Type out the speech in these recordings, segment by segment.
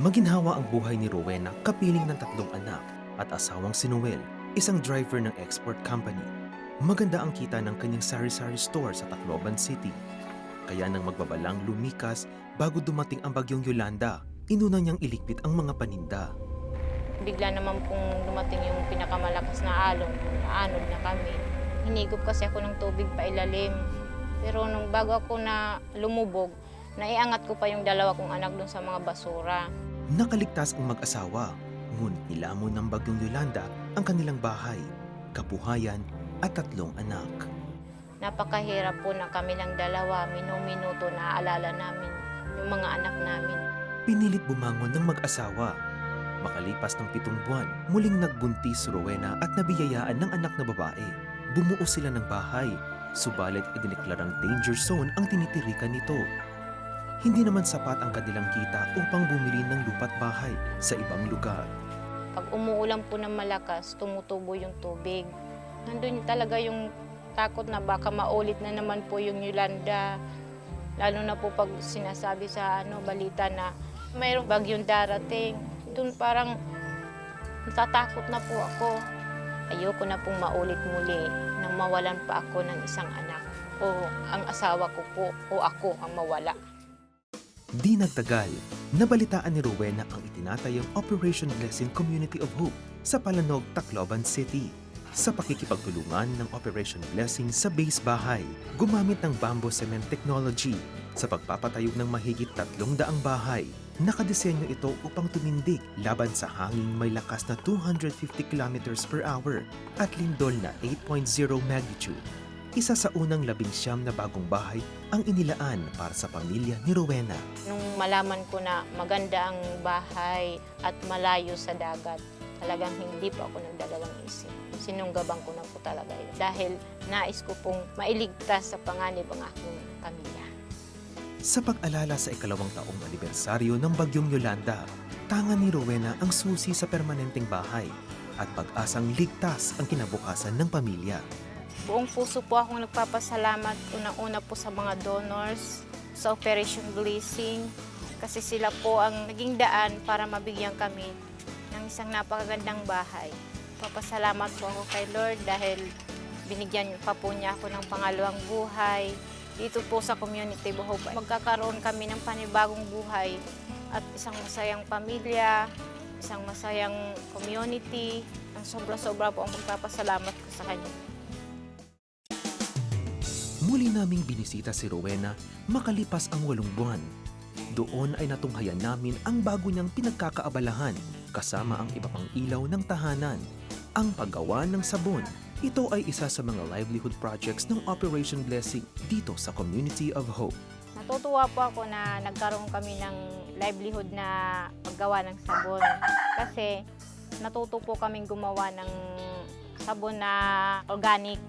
Maginhawa ang buhay ni Rowena kapiling ng tatlong anak at asawang si Noel, isang driver ng export company. Maganda ang kita ng kanyang sari-sari store sa Tacloban City. Kaya nang magbabalang lumikas bago dumating ang bagyong Yolanda, inuna niyang iligpit ang mga paninda. Bigla naman pong dumating yung pinakamalakas na alon, naanod na kami. Hinigop kasi ako ng tubig pa ilalim. Pero nung bago ako na lumubog, naiangat ko pa yung dalawa kong anak doon sa mga basura. Nakaligtas ang mag-asawa, ngunit nilamon ng bagyong Yolanda ang kanilang bahay, kabuhayan at tatlong anak. Napakahirap po na kami lang dalawa, minuminuto na aalala namin yung mga anak namin. Pinilit bumangon ng mag-asawa. Makalipas ng pitong buwan, muling nagbuntis si Rowena at nabiyayaan ng anak na babae. Bumuo sila ng bahay, subalit idineklarang danger zone ang tinitirikan nito. Hindi naman sapat ang kanilang kita upang bumili ng lupat bahay sa ibang lugar. Pag umuulan po ng malakas, tumutubo yung tubig. Nandun talaga yung takot na baka maulit na naman po yung Yolanda. Lalo na po pag sinasabi sa ano balita na mayroong bagyong darating. Doon parang natatakot na po ako. Ayoko na pong maulit muli nang mawalan pa ako ng isang anak o ang asawa ko po o ako ang mawala. Di nagtagal, nabalitaan ni Rowena ang itinatayong Operation Blessing Community of Hope sa Palanog, Tacloban City. Sa pakikipagtulungan ng Operation Blessing sa base bahay, gumamit ng bamboo cement technology sa pagpapatayog ng mahigit tatlong daang bahay. Nakadesenyo ito upang tumindig laban sa hanging may lakas na 250 kilometers per hour at lindol na 8.0 magnitude. Isa sa unang labing siyam na bagong bahay ang inilaan para sa pamilya ni Rowena. Nung malaman ko na maganda ang bahay at malayo sa dagat, talagang hindi po ako nagdalawang isip. Sinunggabang ko na po talaga yun. Dahil nais ko pong mailigtas sa panganib ang aking pamilya. Sa pag-alala sa ikalawang taong anibersaryo ng Bagyong Yolanda, tanga ni Rowena ang susi sa permanenteng bahay at pag-asang ligtas ang kinabukasan ng pamilya. Buong puso po akong nagpapasalamat unang-una po sa mga donors sa Operation Blessing kasi sila po ang naging daan para mabigyan kami ng isang napakagandang bahay. Papasalamat po ako kay Lord dahil binigyan pa po niya ako ng pangalawang buhay. Dito po sa Community Buhob, magkakaroon kami ng panibagong buhay at isang masayang pamilya, isang masayang community. Ang sobra-sobra po ang magpapasalamat ko sa kanya. Muli naming binisita si Rowena makalipas ang walong buwan. Doon ay natunghayan namin ang bago niyang pinagkakaabalahan kasama ang iba pang ilaw ng tahanan. Ang paggawa ng sabon. Ito ay isa sa mga livelihood projects ng Operation Blessing dito sa Community of Hope. Natutuwa po ako na nagkaroon kami ng livelihood na paggawa ng sabon. Kasi natuto po kaming gumawa ng sabon na organic.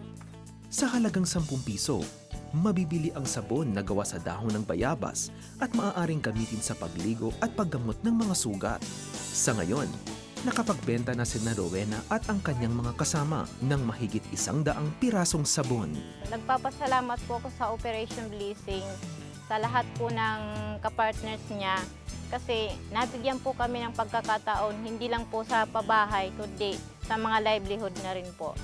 Sa halagang 10 piso, mabibili ang sabon na gawa sa dahon ng bayabas at maaaring gamitin sa pagligo at paggamot ng mga sugat. Sa ngayon, nakapagbenta na si na Rowena at ang kanyang mga kasama ng mahigit isang daang pirasong sabon. Nagpapasalamat po ako sa Operation Blessing sa lahat po ng kapartners niya kasi nabigyan po kami ng pagkakataon hindi lang po sa pabahay kundi sa mga livelihood na rin po.